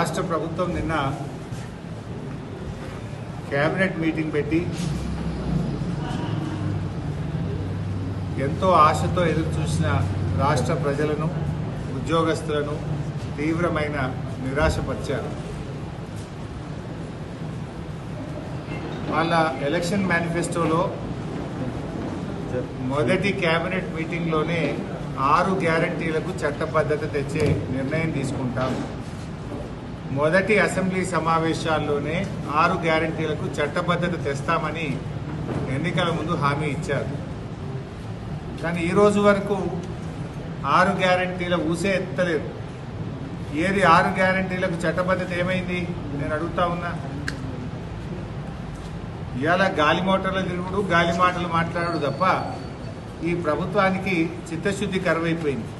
రాష్ట్ర ప్రభుత్వం నిన్న కేబినెట్ మీటింగ్ పెట్టి ఎంతో ఆశతో ఎదురు చూసిన రాష్ట్ర ప్రజలను ఉద్యోగస్తులను తీవ్రమైన నిరాశపరిచారు. వాళ్ళ ఎలక్షన్ మేనిఫెస్టోలో మొదటి కేబినెట్ మీటింగ్లోనే ఆరు గ్యారంటీలకు చట్టబద్ధత తెచ్చే నిర్ణయం తీసుకుంటాం మొదటి అసెంబ్లీ సమావేశాల్లోనే ఆరు గ్యారంటీలకు చట్టబద్ధత తెస్తామని ఎన్నికల ముందు హామీ ఇచ్చారు. కానీ ఈరోజు వరకు ఆరు గ్యారంటీల ఊసే ఎత్తలేదు. ఏది ఆరు గ్యారంటీలకు చట్టబద్ధత ఏమైంది? నేను అడుగుతా ఉన్నా. ఇవాళ గాలి మోటార్లు తిరుగుడు గాలి మాటలు మాట్లాడు తప్ప ఈ ప్రభుత్వానికి చిత్తశుద్ధి కరువైపోయింది.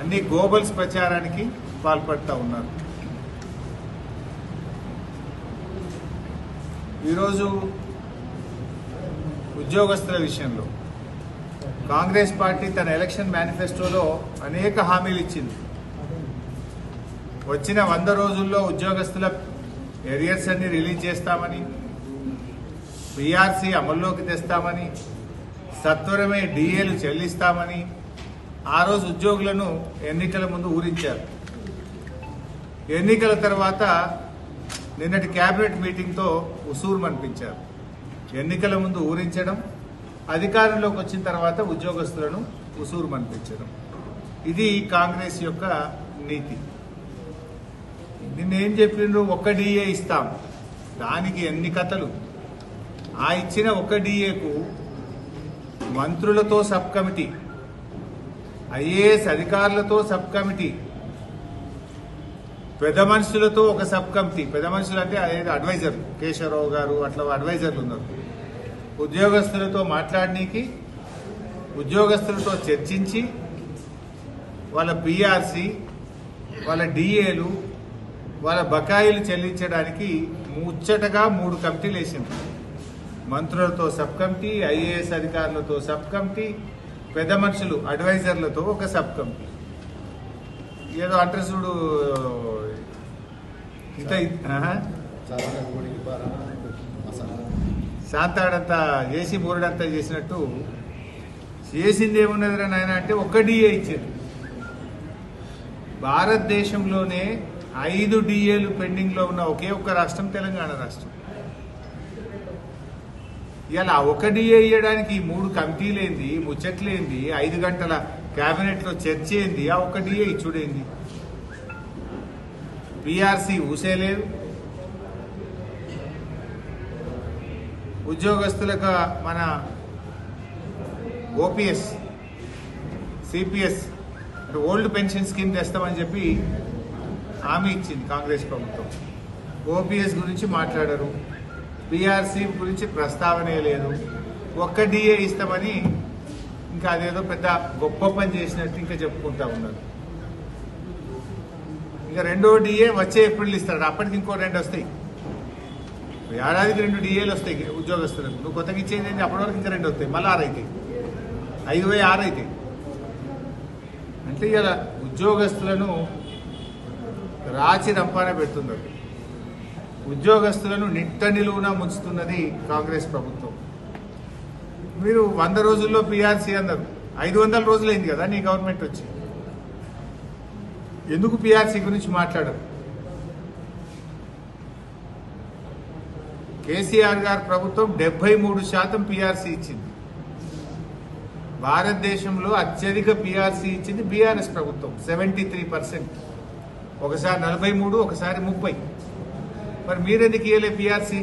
అన్ని గోబల్స్ ప్రచారానికి పాల్పడతా ఉన్నారు. ఈరోజు ఉద్యోగస్తుల విషయంలో కాంగ్రెస్ పార్టీ తన ఎలక్షన్ మేనిఫెస్టోలో అనేక హామీలు ఇచ్చింది. వచ్చిన వంద రోజుల్లో ఉద్యోగస్తుల ఎరియర్స్ అన్ని రిలీజ్ చేస్తామని పిఆర్సీ అమల్లోకి తెస్తామని సత్వరమే డిఏలు చెల్లిస్తామని ఆ రోజు ఉద్యోగులను ఎన్నికల ముందు ఊరించారు. ఎన్నికల తర్వాత నిన్నటి కేబినెట్ మీటింగ్తో ఉసూరు అనిపించారు ఎన్నికల ముందు ఊరించడం అధికారంలోకి వచ్చిన తర్వాత ఉద్యోగస్తులను ఉసూరు అనిపించడం ఇది కాంగ్రెస్ యొక్క నీతి. నిన్నేం చెప్పిండ్రు ఒక్క డిఏ ఇస్తాం. దానికి ఎన్ని కథలు? ఆ ఇచ్చిన ఒక డిఏకు మంత్రులతో సబ్ కమిటీ ఐఏఎస్ అధికారులతో సబ్ కమిటీ పెద్ద మనుషులతో ఒక సబ్ కమిటీ పెద్ద మనుషులు అంటే అదే అడ్వైజర్ కేశవరావు గారు అట్లా అడ్వైజర్లు ఉన్నారు. ఉద్యోగస్తులతో మాట్లాడనీకి ఉద్యోగస్తులతో చర్చించి వాళ్ళ పిఆర్సి వాళ్ళ డిఏలు వాళ్ళ బకాయిలు చెల్లించడానికి ముచ్చటగా మూడు కమిటీలు వేసింది మంత్రులతో సబ్ కమిటీ ఐఏఎస్ అధికారులతో సబ్ కమిటీ పెద్ద మనుషులు అడ్వైజర్లతో ఒక సబ్ కమిటీ. ఏదో అంటారు చూడు శాంతాడంతా చేసి మూరడంతా చేసినట్టు చేసింది ఏమున్నదిరా నాయన అంటే ఒక్క డిఏ ఇచ్చారు భారతదేశంలోనే ఐదు డిఏలు పెండింగ్లో ఉన్న ఒకే ఒక్క రాష్ట్రం తెలంగాణ రాష్ట్రం. ఇలా ఒక డిఏ ఇవ్వడానికి ఈ మూడు కమిటీలేంది ముచ్చట్లేంది ఐదు గంటల క్యాబినెట్లో చర్చ ఏంది ఆ ఒక డిఏ ఇచ్చుడేంది? పిఆర్సీ ఊసేలేదు ఉద్యోగస్తులకు మన ఓపీఎస్ సిపిఎస్ అంటే ఓల్డ్ పెన్షన్ స్కీమ్ తెస్తామని చెప్పి హామీ ఇచ్చింది కాంగ్రెస్ ప్రభుత్వం. ఓపీఎస్ గురించి మాట్లాడరు. పిఆర్సీ గురించి ప్రస్తావనే లేదు. ఒక్క డిఏ ఇస్తామని ఇంకా అదేదో పెద్ద గొప్ప పని చేసినట్టు ఇంకా చెప్పుకుంటా ఉన్నారు. ఇంకా రెండో డిఏ వచ్చే ఏప్రిల్ ఇస్తాడు. అప్పటికి ఇంకో రెండు వస్తాయి. ఏడాదికి రెండు డిఏలు వస్తాయి ఉద్యోగస్తులకు. నువ్వు కొత్తగా ఇచ్చేది ఏంటి అప్పటి వరకు ఇంకా రెండు వస్తాయి. మళ్ళీ ఆరు అవుతాయి ఐదు పోయి ఆరు అవుతాయి అంటే ఇలా ఉద్యోగస్తులను రాచి రంపాన పెడుతున్నారు ఉద్యోగస్తులను నిట్ట నిలువున ముంచుతున్నది కాంగ్రెస్ ప్రభుత్వం. మీరు వంద రోజుల్లో పిఆర్సీ అన్నారు. ఐదు వందల రోజులైంది కదా నీ గవర్నమెంట్ వచ్చి. ఎందుకు పిఆర్సీ గురించి మాట్లాడరు? కేసీఆర్ గారి ప్రభుత్వం డెబ్బై మూడు శాతం పిఆర్సీ ఇచ్చింది. భారతదేశంలో అత్యధిక పిఆర్సీ ఇచ్చింది బీఆర్ఎస్ ప్రభుత్వం సెవెంటీ త్రీ పర్సెంట్ ఒకసారి నలభై మూడు ఒకసారి ముప్పై. మరి మీరెందుకు ఇవ్వలే పిఆర్సీ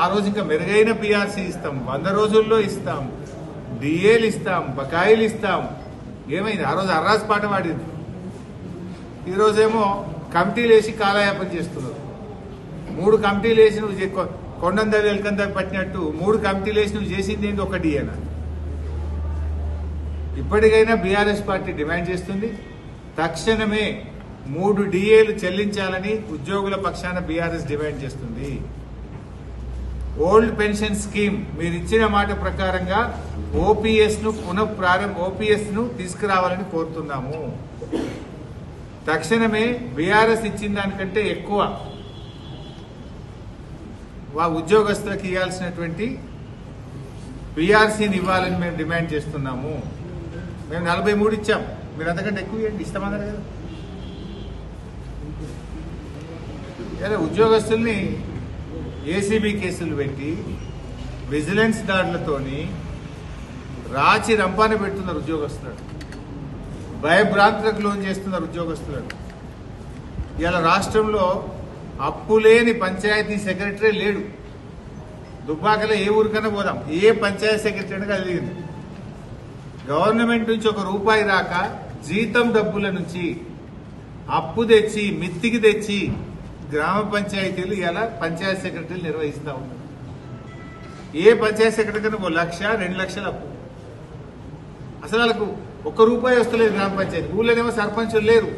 ఆ రోజు ఇంకా మెరుగైన పిఆర్సీ ఇస్తాం వంద రోజుల్లో ఇస్తాం డిఏలు ఇస్తాం బకాయిలు ఇస్తాం. ఏమైంది? ఆ రోజు అర్రాజ్ పాట పాడింది. ఈరోజేమో కమిటీలు వేసి కాలయాపన చేస్తున్నారు. మూడు కమిటీలు వేసి నువ్వు కొండందరి వెల్కందరి పట్టినట్టు మూడు కమిటీలు వేసి నువ్వు చేసింది ఏంటి ఒక అని ఇప్పటికైనా బీఆర్ఎస్ పార్టీ డిమాండ్ చేస్తుంది. తక్షణమే మూడు డిఏలు చెల్లించాలని ఉద్యోగుల పక్షాన బీఆర్ఎస్ డిమాండ్ చేస్తుంది. ఓల్డ్ పెన్షన్ స్కీమ్ మీరు ఇచ్చిన మాట ప్రకారంగా ఓపీఎస్ను పునః ప్రారంభ ఓపీఎస్ను తీసుకురావాలని కోరుతున్నాము. తక్షణమే బీఆర్ఎస్ ఇచ్చిన దానికంటే ఎక్కువ వా ఉద్యోగస్తులకు ఇవ్వాల్సినటువంటి పిఆర్సీని ఇవ్వాలని మేము డిమాండ్ చేస్తున్నాము. మేము నలభై మూడు ఇచ్చాం. మీరు అంతకంటే ఎక్కువ ఇవ్వండి. ఇష్టమన్నారు కదా. అదే ఉద్యోగస్తుల్ని ఏసీబీ కేసులు పెట్టి విజిలెన్స్ దాడులతోని రాచి రంపాన పెడుతున్నారు ఉద్యోగస్తులు. భయభ్రాంతులకు లోన్ చేస్తున్నారు ఉద్యోగస్తులను. ఇలా రాష్ట్రంలో అప్పు లేని పంచాయతీ సెక్రటరీ లేడు. దుబ్బాకలో ఏ ఊరికైనా పోదాం. ఏ పంచాయతీ సెక్రటరీ కలిగింది. గవర్నమెంట్ నుంచి ఒక రూపాయి రాక జీతం డబ్బుల నుంచి అప్పు తెచ్చి మిత్తికి తెచ్చి గ్రామ పంచాయతీలు ఇలా పంచాయతీ సెక్రటరీలు నిర్వహిస్తూ ఉన్నారు. ఏ పంచాయతీ సెక్రటరీ కన్నా ఒక లక్ష రెండు లక్షల అప్పు. అసలు వాళ్ళకు ఒక్క రూపాయి వస్తలేదు గ్రామ పంచాయతీ. ఊళ్ళోనేమో సర్పంచులు లేరు.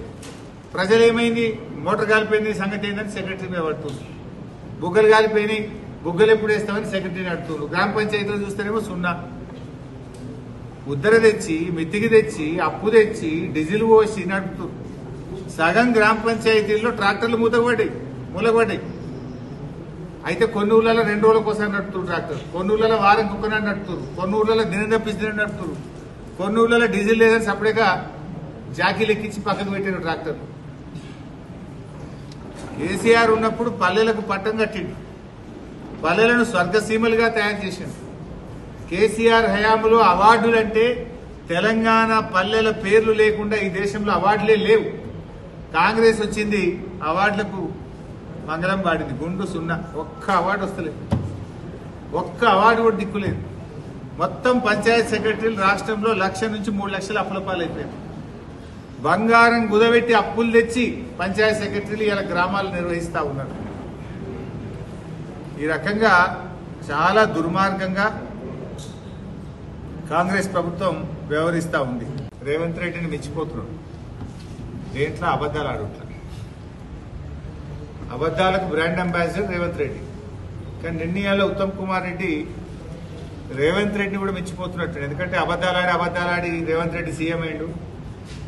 ప్రజలు ఏమైంది మోటార్ కాలిపోయింది సంగతి ఏంటని సెక్రటరీ మీద పడుతుంది బుగ్గలు కాలిపోయినాయి బుగ్గలు ఎప్పుడు వేస్తామని సెక్రటరీని అడుగుతున్నారు. గ్రామ పంచాయతీలో చూస్తేనేమో సున్నా. ఉద్దర తెచ్చి మెత్తికి తెచ్చి అప్పు తెచ్చి డీజిల్ పోసి నడుపుతున్నారు సగం గ్రామ పంచాయతీల్లో ట్రాక్టర్లు మూతపడ్డాయి మూలపడ్డాయి. అయితే కొన్ని ఊళ్ళలో రెండు రోజులకు ఒకసారి నడుపుతున్నారు ట్రాక్టర్. కొన్ని ఊళ్ళలో వారం కుక్కనాడు నడుపుతున్నారు. కొన్ని ఊళ్ళలో దినం తప్పించిన నడుపుతున్నారు. కొన్ని ఊళ్ళలో డీజిల్ లేదని సపరేట్గా జాకీలు ఎక్కించి పక్కకు పెట్టిన ట్రాక్టర్. కేసీఆర్ ఉన్నప్పుడు పల్లెలకు పట్టం కట్టిండు. పల్లెలను స్వర్గసీమలుగా తయారు చేసిండు. కేసీఆర్ హయాంలో అవార్డులంటే తెలంగాణ పల్లెల పేర్లు లేకుండా ఈ దేశంలో అవార్డులే లేవు. కాంగ్రెస్ వచ్చింది అవార్డులకు మంగళం పాడింది గుండు సున్నా. ఒక్క అవార్డు వస్తలేదు. ఒక్క అవార్డు కూడా దిక్కులేదు. మొత్తం పంచాయత్ సెక్రటరీలు రాష్ట్రంలో లక్ష నుంచి మూడు లక్షల అప్పులపాలైపోయారు బంగారం గుదబెట్టి అప్పులు తెచ్చి పంచాయత్ సెక్రటరీలు ఇలా గ్రామాలు నిర్వహిస్తూ ఉన్నారు. ఈ రకంగా చాలా దుర్మార్గంగా కాంగ్రెస్ ప్రభుత్వం వ్యవహరిస్తూ ఉంది. రేవంత్ రెడ్డిని మెచ్చిపోతున్నాడు దేంట్లో అబద్ధాలు ఆడుట్లా అబద్ధాలకు బ్రాండ్ అంబాసిడర్ రేవంత్ రెడ్డి. కానీ నిర్ణయాల్లో ఉత్తమ్ కుమార్ రెడ్డి రేవంత్ రెడ్డిని కూడా మెచ్చిపోతున్నట్టు. ఎందుకంటే అబద్దాలాడి అబద్దాలాడి రేవంత్ రెడ్డి సీఎం అయ్యిండు.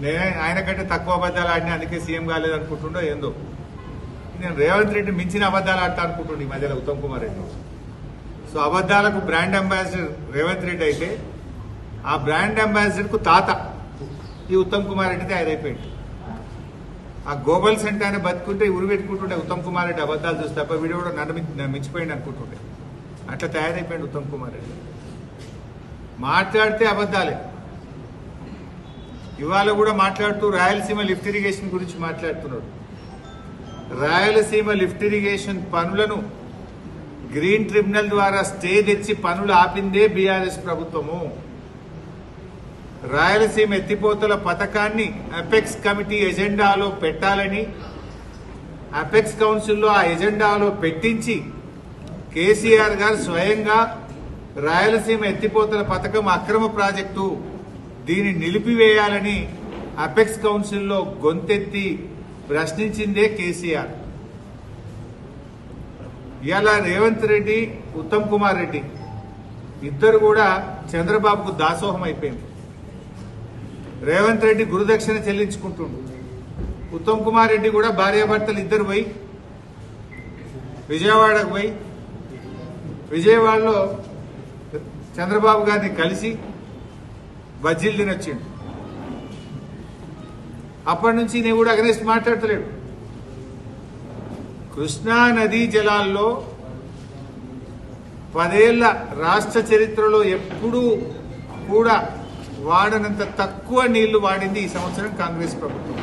నేనే ఆయన కంటే తక్కువ అబద్ధాలు ఆడినా అందుకే సీఎం కాలేదు అనుకుంటుండో ఏందో. నేను రేవంత్ రెడ్డి మించిన అబద్ధాలు ఆడతా అనుకుంటుండే ఈ మధ్యలో ఉత్తమ్ కుమార్ రెడ్డి. సో అబద్ధాలకు బ్రాండ్ అంబాసిడర్ రేవంత్ రెడ్డి అయితే ఆ బ్రాండ్ అంబాసిడర్కు తాత ఈ ఉత్తమ్ కుమార్ రెడ్డి తయారైపోయింది ఆ గోబల్ సెంటర్ ఆయన బతుకుంటే ఉరి పెట్టుకుంటుండే ఉత్తమ్ కుమార్ రెడ్డి అబద్ధాలు చూస్తే తప్ప వీడియో కూడా నన్ను నన్ను మించిపోయింది అనుకుంటుండే. అట్లా తయారైపోయింది ఉత్తమ్ కుమార్ రెడ్డి. మాట్లాడితే అబద్ధాలే. ఇవాళ కూడా మాట్లాడుతూ రాయలసీమ లిఫ్ట్ ఇరిగేషన్ గురించి మాట్లాడుతున్నాడు. రాయలసీమ లిఫ్ట్ ఇరిగేషన్ పనులను గ్రీన్ ట్రిబ్యునల్ ద్వారా స్టే తెచ్చి పనులు ఆపిందే బీఆర్ఎస్ ప్రభుత్వము. రాయలసీమ ఎత్తిపోతల పథకాన్ని అపెక్స్ కమిటీ ఎజెండాలో పెట్టాలని అపెక్స్ కౌన్సిల్లో ఆ ఎజెండాలో పెట్టించి కేసీఆర్ గారు స్వయంగా రాయలసీమ ఎత్తిపోతల పథకం అక్రమ ప్రాజెక్టు. దీన్ని నిలిపివేయాలని అపెక్స్ కౌన్సిల్లో గొంతెత్తి ప్రశ్నించిందే కేసీఆర్. ఇలా రేవంత్ రెడ్డి ఉత్తమ్ కుమార్ రెడ్డి. ఇద్దరు కూడా చంద్రబాబుకు దాసోహం అయిపోయింది. రేవంత్ రెడ్డి గురుదక్షిణ చెల్లించుకుంటుండు. ఉత్తమ్ కుమార్ రెడ్డి కూడా భార్యాభర్తలు ఇద్దరు పోయి విజయవాడకు పోయి విజయవాడలో చంద్రబాబు గారిని కలిసి బజ్జీలు తినొచ్చిండు. అప్పటి నుంచి నేను కూడా అగనెస్ట్ మాట్లాడతలేడు. కృష్ణా నదీ జలాల్లో పదేళ్ళ రాష్ట్ర చరిత్రలో ఎప్పుడూ కూడా వాడనంత తక్కువ నీళ్ళు వాడింది ఈ సంవత్సరం కాంగ్రెస్ ప్రభుత్వం.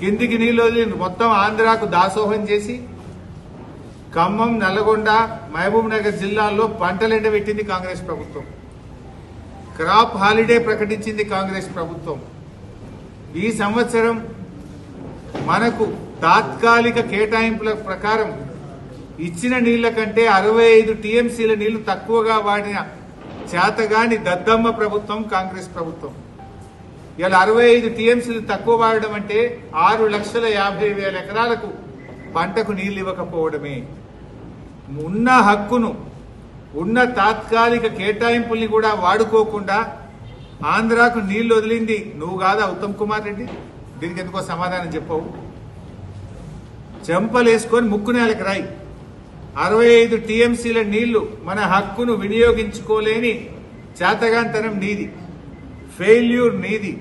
కిందికి నీళ్ళు మొత్తం ఆంధ్రాకు దాసోహం చేసి ఖమ్మం నల్లగొండ మహబూబ్ నగర్ జిల్లాల్లో పంటలు ఎండబెట్టింది కాంగ్రెస్ ప్రభుత్వం. క్రాప్ హాలిడే ప్రకటించింది కాంగ్రెస్ ప్రభుత్వం. ఈ సంవత్సరం మనకు తాత్కాలిక కేటాయింపుల ప్రకారం ఇచ్చిన నీళ్ళ కంటే అరవై ఐదు టీఎంసీల నీళ్ళు తక్కువగా వాడిన చేతగాని దద్దమ్మ ప్రభుత్వం కాంగ్రెస్ ప్రభుత్వం. ఇలా అరవై ఐదు టీఎంసీలు తక్కువ వాడడం అంటే ఆరు లక్షల యాభై వేల ఎకరాలకు పంటకు నీళ్ళు ఇవ్వకపోవడమే. ఉన్న హక్కును ఉన్న తాత్కాలిక కేటాయింపుల్ని కూడా వాడుకోకుండా ఆంధ్రాకు నీళ్ళు వదిలింది నువ్వు కాదా ఉత్తమ్ కుమార్ రెడ్డి? దీనికి ఎందుకో సమాధానం చెప్పవు. చెంపలేసుకొని ముక్కు నేలకు రాయి. అరవై ఐదు టీఎంసీల నీళ్ళు మన హక్కును వినియోగించుకోలేని చేతగాంతనం నీది. ఫెయిల్యూర్ నీది.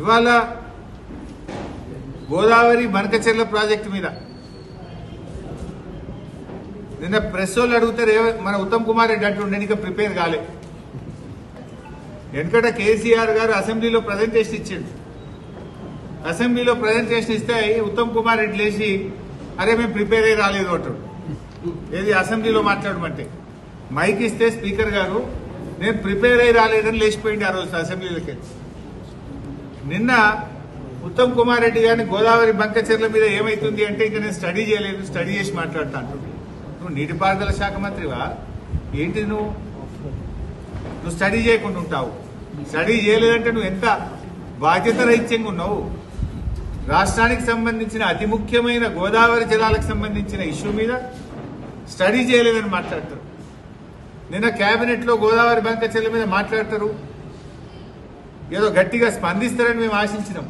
ఇవాళ గోదావరి బనకచెర్ల ప్రాజెక్టు మీద. నిన్న ప్రెస్ వాళ్ళు అడుగుతారు మన ఉత్తమ్ కుమార్ రెడ్డి అంటుండే ఇంకా ప్రిపేర్ కాలే. ఎందుకంటే కేసీఆర్ గారు అసెంబ్లీలో ప్రజెంటేషన్ ఇచ్చిండు. అసెంబ్లీలో ప్రజెంటేషన్ ఇస్తే ఉత్తమ్ కుమార్ రెడ్డి లేచి అరే మేము ప్రిపేర్ అయ్యి రాలేదు అంటాడు ఏది అసెంబ్లీలో మాట్లాడమంటే. మైక్ ఇస్తే స్పీకర్ గారు నేను ప్రిపేర్ అయ్యి రాలేదని లేచిపోయింది ఆ రోజు అసెంబ్లీలోకి. నిన్న ఉత్తమ్ కుమార్ రెడ్డి గారిని గోదావరి బంకచెర్ల మీద ఏమైతుంది అంటే ఇంకా నేను స్టడీ చేయలేదు స్టడీ చేసి మాట్లాడతా నువ్వు నీటిపారుదల శాఖ మంత్రివా? ఏంటి నువ్వు? నువ్వు స్టడీ చేయకుండా ఉంటావు. స్టడీ చేయలేదంటే నువ్వు ఎంత బాధ్యత రహిత్యంగా ఉన్నావు? రాష్ట్రానికి సంబంధించిన అతి ముఖ్యమైన గోదావరి జలాలకు సంబంధించిన ఇష్యూ మీద స్టడీ చేయలేదని మాట్లాడతారు. నిన్న క్యాబినెట్లో గోదావరి గోదావరి బంకచెర్ల మీద మాట్లాడతారు. ఏదో గట్టిగా స్పందిస్తారని మేము ఆశించినాం.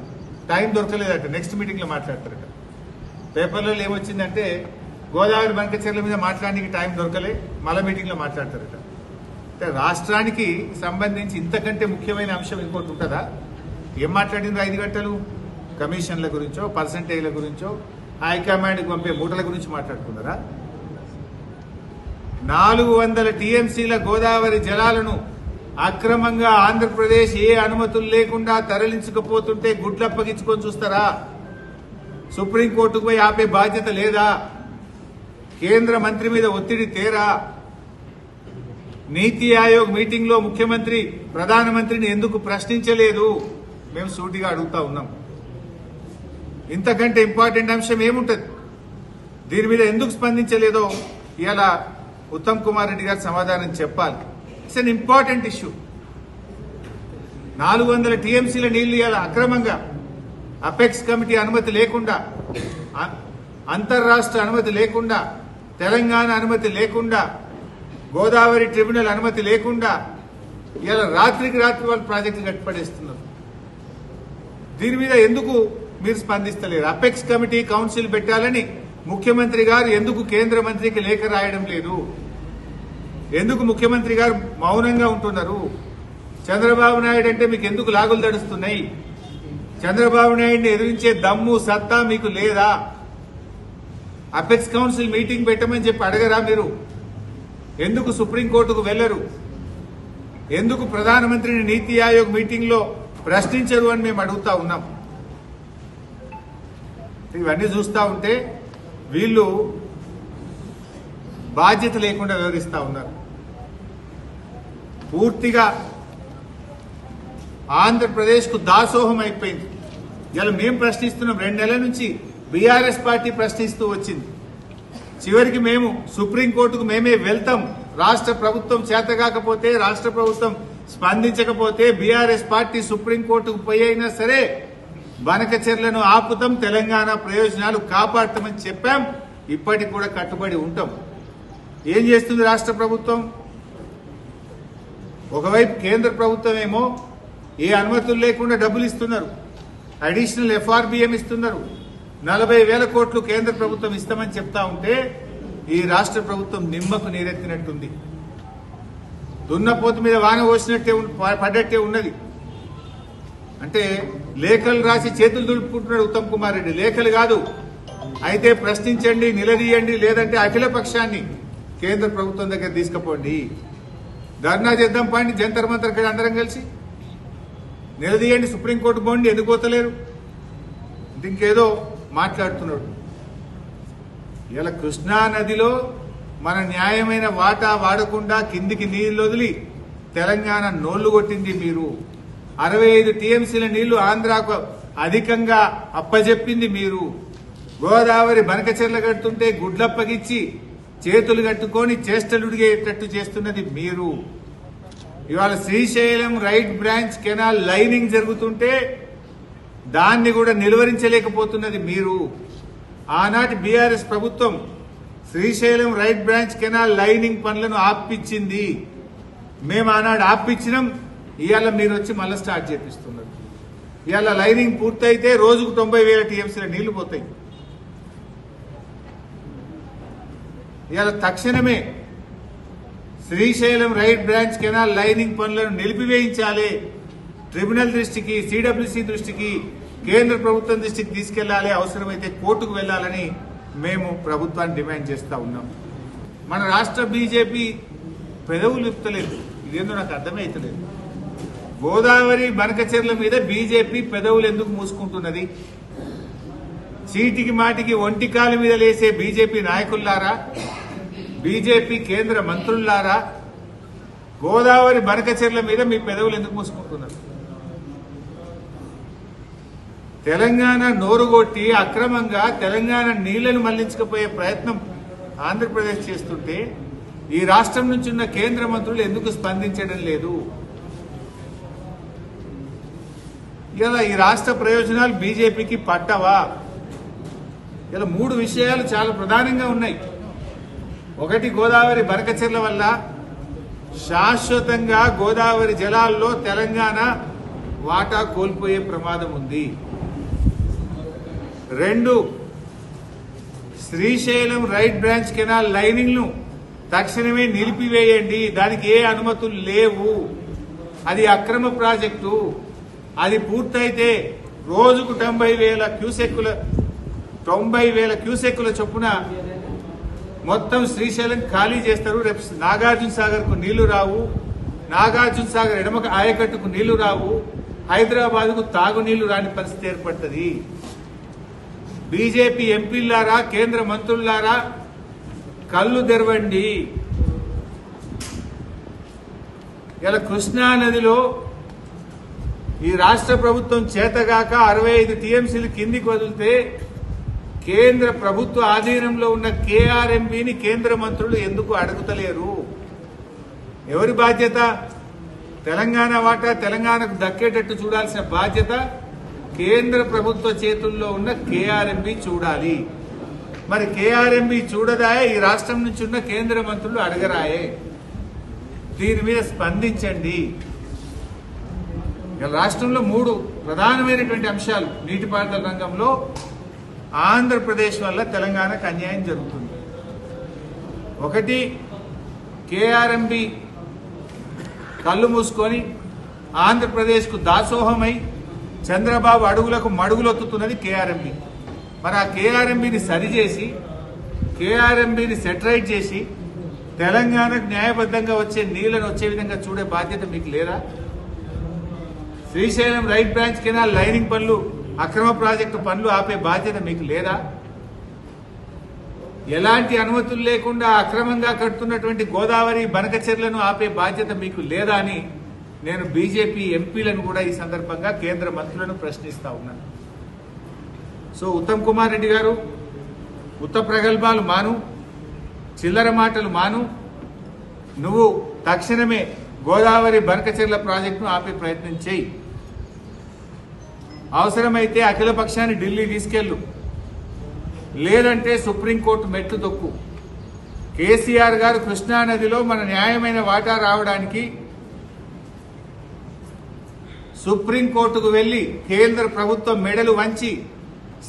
టైం దొరకలేదట. నెక్స్ట్ మీటింగ్లో మాట్లాడతారట. పేపర్లలో ఏమొచ్చిందంటే గోదావరి బంకచెర్ల మీద మాట్లాడడానికి టైం దొరకలే మల మీటింగ్లో మాట్లాడతారట. అంటే రాష్ట్రానికి సంబంధించి ఇంతకంటే ముఖ్యమైన అంశం ఇంకోటి ఉంటుందా? ఏం మాట్లాడింది ఐదు గంటలు? కమిషన్ల గురించో పర్సంటేజ్ల గురించో హైకమాండ్కి పంపే మూటల గురించి మాట్లాడుకున్నారా? నాలుగు వందల టీఎంసీల గోదావరి జలాలను అక్రమంగా ఆంధ్రప్రదేశ్ ఏ అనుమతులు లేకుండా తరలించకపోతుంటే గుడ్లప్పగించుకొని చూస్తారా? సుప్రీంకోర్టుకు పోయి ఆపే బాధ్యత లేదా? కేంద్ర మంత్రి మీద ఒత్తిడి తేరా? నీతి ఆయోగ్ మీటింగ్లో ముఖ్యమంత్రి ప్రధానమంత్రిని ఎందుకు ప్రశ్నించలేదు? మేము సూటిగా అడుగుతా ఉన్నాం. ఇంతకంటే ఇంపార్టెంట్ అంశం ఏముంటది? దీని మీద ఎందుకు స్పందించలేదో? ఇలా ఉత్తమ్ కుమార్ రెడ్డి గారు సమాధానం చెప్పాలి. ఇట్స్ అన్ ఇంపార్టెంట్ ఇష్యూ నాలుగు వందల టీఎంసీల నీళ్ళు ఇవాళ అక్రమంగా అపెక్స్ కమిటీ అనుమతి లేకుండా అంతర్రాష్ట్ర అనుమతి లేకుండా తెలంగాణ అనుమతి లేకుండా గోదావరి ట్రిబ్యునల్ అనుమతి లేకుండా ఇలా రాత్రికి రాత్రి వాళ్ళు ప్రాజెక్టు కట్టుపడేస్తున్నారు. దీని మీద ఎందుకు మీరు స్పందిస్తలేరు? అపెక్స్ కమిటీ కౌన్సిల్ పెట్టాలని ముఖ్యమంత్రి గారు ఎందుకు కేంద్ర మంత్రికి లేఖ రాయడం లేదు? ఎందుకు ముఖ్యమంత్రి గారు మౌనంగా ఉంటున్నారు? చంద్రబాబు నాయుడు అంటే మీకు ఎందుకు లాగులు తడుస్తున్నాయి? చంద్రబాబు నాయుడిని ఎదిరించే దమ్ము సత్తా మీకు లేదా? అపెక్స్ కౌన్సిల్ మీటింగ్ పెట్టమని చెప్పి అడగరా మీరు? ఎందుకు సుప్రీంకోర్టుకు వెళ్ళరు ఎందుకు ప్రధానమంత్రిని నీతి ఆయోగ్ మీటింగ్లో ప్రశ్నించరు అని మేము అడుగుతా ఉన్నాం? ఇవన్నీ చూస్తూ ఉంటే వీళ్ళు బాధ్యత లేకుండా వివరిస్తూ ఉన్నారు. పూర్తిగా ఆంధ్రప్రదేశ్కు దాసోహం అయిపోయింది ఇలా మేము ప్రశ్నిస్తున్నాం రెండు నెలల నుంచి బీఆర్ఎస్ పార్టీ ప్రశ్నిస్తూ వచ్చింది. చివరికి మేము సుప్రీంకోర్టుకు మేమే వెళ్తాం. రాష్ట్ర ప్రభుత్వం చేతగాకపోతే రాష్ట్ర ప్రభుత్వం స్పందించకపోతే బీఆర్ఎస్ పార్టీ సుప్రీంకోర్టుకు పోయి అయినా సరే బనకచెర్లను ఆపుతాం తెలంగాణ ప్రయోజనాలు కాపాడతామని చెప్పాం. ఇప్పటికి కూడా కట్టుబడి ఉంటాం. ఏం చేస్తుంది రాష్ట్ర ప్రభుత్వం? ఒకవైపు కేంద్ర ప్రభుత్వం ఏమో ఏ అనుమతులు లేకుండా డబ్బులు ఇస్తున్నారు. అడిషనల్ ఎఫ్ఆర్బిఎం ఇస్తున్నారు. నలభై వేల కోట్లు కేంద్ర ప్రభుత్వం ఇస్తామని చెప్తా ఉంటే ఈ రాష్ట్ర ప్రభుత్వం నిమ్మకు నీరెత్తినట్టుంది. దున్నపోతు మీద వాన పోసినట్టే పడ్డట్టే ఉన్నది. అంటే లేఖలు రాసి చేతులు దులుపుకుంటున్నాడు ఉత్తమ్ కుమార్ రెడ్డి. లేఖలు కాదు. అయితే ప్రశ్నించండి నిలదీయండి లేదంటే అఖిల పక్షాన్ని కేంద్ర ప్రభుత్వం దగ్గర తీసుకుపోండి. ధర్నా చేద్దాం పాయింట్ జంతర్ మంతర్ ఇక్కడ అందరం కలిసి. నిలదీయండి సుప్రీంకోర్టు పోండి ఎందుకు పోతలేరు ఇంకేదో మాట్లాడుతున్నాడు. ఇలా కృష్ణా నదిలో మన న్యాయమైన వాటా వాడకుండా కిందికి నీళ్ళు వదిలి తెలంగాణ నోళ్ళు కొట్టింది మీరు. అరవై ఐదు టీఎంసీల నీళ్ళు ఆంధ్రాకు అధికంగా అప్పజెప్పింది మీరు. గోదావరి బనకచెర్ల కడుతుంటే గుడ్లప్పగిచ్చి చేతులు కట్టుకొని చేష్టలుడిగేటట్టు చేస్తున్నది మీరు. ఇవాళ Srisailam right branch canal lining జరుగుతుంటే దాన్ని కూడా నిలువరించలేకపోతున్నది మీరు. ఆనాటి బీఆర్ఎస్ ప్రభుత్వం Srisailam right branch canal lining పనులను ఆపిచ్చింది. మేము ఆనాడు ఆపిచ్చినాం ఇవాళ మీరు వచ్చి మళ్ళీ స్టార్ట్ చేపిస్తున్నారు. ఇవాళ లైనింగ్ పూర్తయితే రోజుకు తొంభై వేల టీఎంసీల నీళ్ళు పోతాయి. ఇవాళ తక్షణమే Srisailam right branch canal lining పనులను నిలిపివేయించాలి. ట్రిబ్యునల్ దృష్టికి సిడబ్ల్యూసి దృష్టికి కేంద్ర ప్రభుత్వం దృష్టికి తీసుకెళ్ళాలి. అవసరమైతే కోర్టుకు వెళ్ళాలని మేము ప్రభుత్వాన్ని డిమాండ్ చేస్తూ ఉన్నాం. మన రాష్ట్ర బీజేపీ పెదవులు ఇప్పలేదు ఇదేందో నాకు అర్థమైతలేదు. గోదావరి బనకచెర్ల మీద బీజేపీ పెదవులు ఎందుకు మూసుకుంటున్నది? చీటికి మాటికి ఒంటి కాలు మీద లేసే బీజేపీ నాయకుల్లారా? బీజేపీ కేంద్ర మంత్రులారా గోదావరి బనకచెర్ల మీద మీ పెదవులు ఎందుకు మూసుకుంటున్నారు? తెలంగాణ నోరుగొట్టి అక్రమంగా తెలంగాణ నీళ్ళను మళ్ళించకపోయే ప్రయత్నం ఆంధ్రప్రదేశ్ చేస్తుంటే ఈ రాష్ట్రం నుంచి ఉన్న కేంద్ర మంత్రులు ఎందుకు స్పందించడం లేదు? ఇలా ఈ రాష్ట్ర ప్రయోజనాలు బీజేపీకి పట్టవా? ఇలా మూడు విషయాలు చాలా ప్రధానంగా ఉన్నాయి. ఒకటి గోదావరి బరకచెర్ల వల్ల శాశ్వతంగా గోదావరి జలాల్లో తెలంగాణ వాటా కోల్పోయే ప్రమాదం ఉంది. రెండు శ్రీశైలం రైట్ బ్రాంచ్ కెనాల్ లైనింగ్ను తక్షణమే నిలిపివేయండి. దానికి ఏ అనుమతులు లేవు. అది అక్రమ ప్రాజెక్టు. అది పూర్తయితే రోజుకు తొంభై వేల క్యూసెక్కుల తొంభై వేల క్యూసెక్కుల చొప్పున మొత్తం శ్రీశైలం ఖాళీ చేస్తారు. రేపు నాగార్జున సాగర్కు నీళ్ళు రావు. నాగార్జున సాగర్ ఎడమక ఆయకట్టుకు నీళ్ళు రావు. హైదరాబాద్కు తాగునీళ్ళు రాని పరిస్థితి ఏర్పడుతుంది. బీజేపీ ఎంపీలారా కేంద్ర మంత్రులారా కళ్ళు తెరవండి. ఇలా కృష్ణా నదిలో ఈ రాష్ట్ర ప్రభుత్వం చేతగాక అరవై ఐదు టీఎంసీలు కిందికి వదిలితే కేంద్ర ప్రభుత్వ ఆధీనంలో ఉన్న కేఆర్ఎంబిని కేంద్ర మంత్రులు ఎందుకు అడుగుతలేరు? ఎవరి బాధ్యత? తెలంగాణ వాటా తెలంగాణకు దక్కేటట్టు చూడాల్సిన బాధ్యత కేంద్ర ప్రభుత్వ చేతుల్లో ఉన్న కేఆర్ఎంబి చూడాలి. మరి కేఆర్ఎంబి చూడదాయే ఈ రాష్ట్రం నుంచి ఉన్న కేంద్ర మంత్రులు అడగరాయే? దీని మీద స్పందించండి. రాష్ట్రంలో మూడు ప్రధానమైనటువంటి అంశాలు. నీటిపారుదల రంగంలో ఆంధ్రప్రదేశ్ వల్ల తెలంగాణకు అన్యాయం జరుగుతుంది. ఒకటి కేఆర్ఎంబి కళ్ళు మూసుకొని ఆంధ్రప్రదేశ్కు దాసోహమై చంద్రబాబు అడుగులకు మడుగులొత్తుతున్నది కేఆర్ఎంబి. మరి ఆ కేఆర్ఎంబిని సరిచేసి కేఆర్ఎంబిని సెటరైట్ చేసి తెలంగాణకు న్యాయబద్ధంగా వచ్చే నీళ్ళను వచ్చే విధంగా చూడే బాధ్యత మీకు లేదా? Srisailam right branch canal lining పనులు అక్రమ ప్రాజెక్టు పనులు ఆపే బాధ్యత మీకు లేదా? ఎలాంటి అనుమతులు లేకుండా అక్రమంగా కడుతున్నటువంటి గోదావరి బనకచెర్లను ఆపే బాధ్యత మీకు లేదా అని నేను బీజేపీ ఎంపీలను కూడా ఈ సందర్భంగా కేంద్ర మంత్రులను ప్రశ్నిస్తా ఉన్నాను. సో ఉత్తమ్ కుమార్ రెడ్డి గారు ఉత్త ప్రగల్భాలు మాను చిల్లర మాటలు మాను నువ్వు తక్షణమే గోదావరి బనకచెర్ల ప్రాజెక్టును ఆపే ప్రయత్నం చేయి. అవసరమైతే అఖిల పక్షాన్ని ఢిల్లీ తీసుకెళ్ళు. లేదంటే సుప్రీంకోర్టు మెట్లు తొక్కు. కేసీఆర్ గారు కృష్ణా నదిలో మన న్యాయమైన వాటా రావడానికి సుప్రీంకోర్టుకు వెళ్ళి కేంద్ర ప్రభుత్వం మెడలు వంచి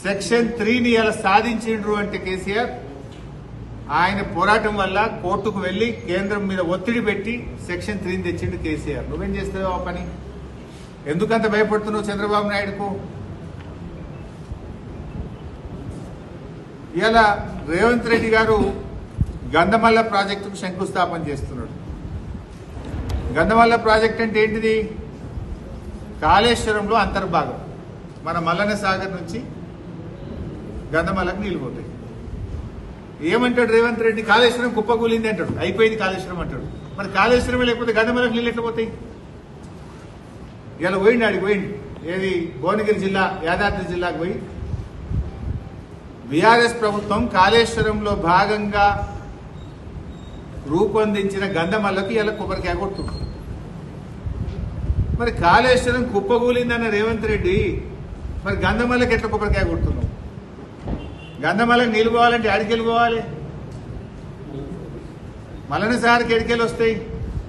సెక్షన్ త్రీని ఇలా సాధించిండ్రు అంటే కేసీఆర్. ఆయన పోరాటం వల్ల కోర్టుకు వెళ్ళి కేంద్రం మీద ఒత్తిడి పెట్టి సెక్షన్ త్రీని తెచ్చిండు కేసీఆర్. నువ్వేం చేస్తావు ఆ పని? ఎందుకంత భయపడుతున్నావు చంద్రబాబు నాయుడుకు? ఇలా రేవంత్ రెడ్డి గారు గంధమల్ల ప్రాజెక్టుకు శంకుస్థాపన చేస్తున్నాడు. గంధమల్ల ప్రాజెక్ట్ అంటే ఏంటిది? కాళేశ్వరంలో అంతర్భాగం. మన మల్లన సాగర్ నుంచి గంధమల్లకు నీళ్ళు పోతాయి. ఏమంటాడు రేవంత్ రెడ్డి కాళేశ్వరం కుప్పకూలింది అంటాడు. అయిపోయింది కాళేశ్వరం అంటాడు. మరి కాళేశ్వరం లేకపోతే గంధమల్లకు నీళ్ళు ఎట్లా పోతాయి? ఇలా పోయింది ఆడికి పోయింది ఏది? భువనగిరి జిల్లా యాదాద్రి జిల్లాకు పోయి. బీఆర్ఎస్ ప్రభుత్వం కాళేశ్వరంలో భాగంగా రూపొందించిన గంధమల్లకు ఇలా కొబ్బరికాయ కొడుతుంది మరి కాళేశ్వరం కుప్పగూలిందన్న రేవంత్ రెడ్డి మరి గంధమల్లకి ఎట్లా కొబ్బరికాయ కొడుతున్నావు గంధమల్లకి నీళ్ళు పోవాలంటే ఆడికి వెళ్ళిపోవాలి మలనసారికి సార్కి ఎడికెళ్ళి వస్తాయి.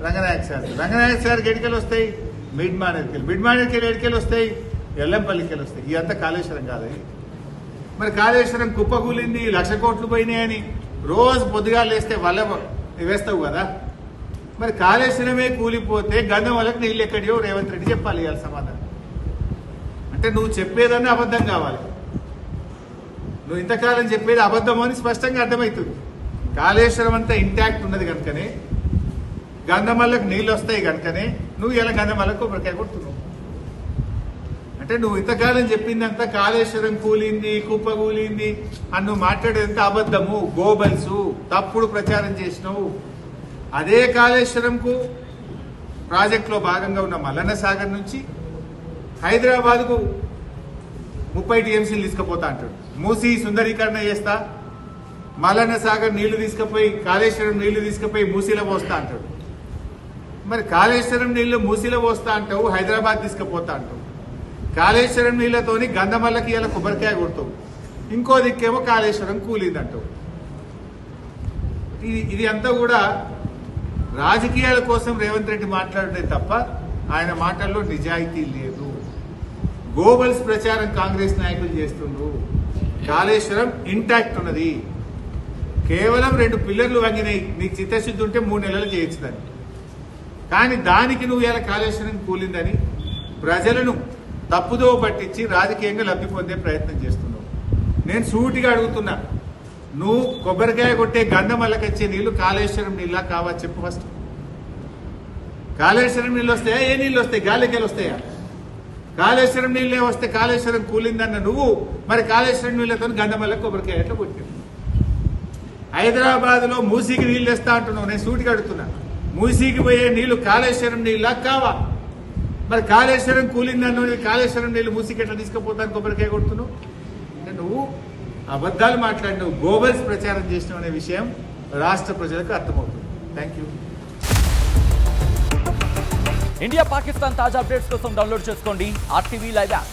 రంగనాయక సార్ రంగనాయక సార్కి ఎడికెళ్ళి వస్తాయి. మిడ్ మానేరుకెళ్ళి మిడ్ మానేరుకెళ్ళి ఎడికెళ్ళి వస్తాయి? ఎల్లంపల్లికి వెళ్ళి వస్తాయి. ఇదంతా కాళేశ్వరం కాదు మరి కాళేశ్వరం కుప్పకూలింది లక్ష కోట్లు పోయినాయని రోజు పొద్దుగా లేస్తే వల్ల వేస్తావు కదా. మరి కాళేశ్వరమే కూలిపోతే గంధం వాళ్ళకి నీళ్ళు ఎక్కడియో రేవంత్ రెడ్డి చెప్పాలి ఇవాళ సమాధానం. అంటే నువ్వు చెప్పేదన్నీ అబద్ధం కావాలి. నువ్వు ఇంతకాలం చెప్పేది అబద్ధం అని స్పష్టంగా అర్థమవుతుంది. కాళేశ్వరం అంతా ఇంటాక్ట్ ఉన్నది కనుకనే గంధమల్లకు నీళ్ళు వస్తాయి కనుకనే నువ్వు ఇలా గంధమల్లకు కొబ్బరికాయ కొడుతున్నావు. అంటే నువ్వు ఇంతకాలం చెప్పిందంతా కాళేశ్వరం కూలింది కుప్ప కూలింది అని నువ్వు మాట్లాడేదంతా అబద్ధము గోబల్సు తప్పుడు ప్రచారం చేసినావు. అదే కాళేశ్వరంకు ప్రాజెక్టులో భాగంగా ఉన్న మల్లన్న సాగర్ నుంచి హైదరాబాద్కు ముప్పై టీఎంసీలు తీసుకుపోతా అంటాడు. మూసి సుందరీకరణ చేస్తా మల్లన్న సాగర్ నీళ్ళు తీసుకుపోయి కాళేశ్వరం నీళ్ళు తీసుకుపోయి మూసీలో పోస్తా అంటాడు. మరి కాళేశ్వరం నీళ్ళు మూసీలో పోస్తా అంటావు హైదరాబాద్ తీసుకుపోతా అంటావు. కాళేశ్వరం నీళ్ళతోని గంధమల్లకి ఇలా కొబ్బరికాయ కొడతావు. ఇంకో దిక్కేమో కాళేశ్వరం కూలిందంటావు. ఇది ఇది అంతా కూడా రాజకీయాల కోసం రేవంత్ రెడ్డి మాట్లాడే తప్ప ఆయన మాటల్లో నిజాయితీ లేదు. గోబల్స్ ప్రచారం కాంగ్రెస్ నాయకులు చేస్తుండ్రు. కాళేశ్వరం ఇంటాక్ట్ ఉన్నది. కేవలం రెండు పిల్లర్లు వంగినాయి. నీకు చిత్తశుద్ధి ఉంటే మూడు నెలలు చేయొచ్చు దాన్ని. కానీ దానికి నువ్వు ఇలా కాళేశ్వరం కూలిందని ప్రజలను తప్పుదో పట్టించి రాజకీయంగా లబ్ధి పొందే ప్రయత్నం చేస్తున్నావు. నేను సూటిగా అడుగుతున్నా నువ్వు కొబ్బరికాయ కొట్టే గంధమల్లకొచ్చే నీళ్ళు కాళేశ్వరం నీళ్ళ కావా చెప్పు ఫస్ట్ కాళేశ్వరం నీళ్ళు వస్తాయా? ఏ నీళ్ళు వస్తాయి? గాలికెళ్ళి వస్తాయా? కాళేశ్వరం నీళ్ళే వస్తే కాళేశ్వరం కూలిందన్న నువ్వు మరి కాళేశ్వరం నీళ్ళతో గంధమల్ల కొబ్బరికాయ ఎట్లా కొట్టావు? హైదరాబాద్లో మూసీకి నీళ్ళు వేస్తా అంటున్నావు. నేను సూటిగా అడుగుతున్నా. మూసీకి పోయే నీళ్ళు కాళేశ్వరం నీళ్ళ కావా? మరి కాళేశ్వరం కూలిందన్న నువ్వు కాళేశ్వరం నీళ్ళు మూసీకి ఎట్లా తీసుకుపోతాను కొబ్బరికాయ కొడుతున్నావు నువ్వు అబద్ధాలు మాట్లాడినవు గోబల్స్ ప్రచారం చేసినావు అనే విషయం రాష్ట్ర ప్రజలకు అర్థమవుతుంది. థ్యాంక్ యూ ఇండియా పాకిస్తాన్ తాజా అప్డేట్స్ కోసం డౌన్లోడ్ చేసుకోండి ఆర్టీవీ లైవ్ యాప్.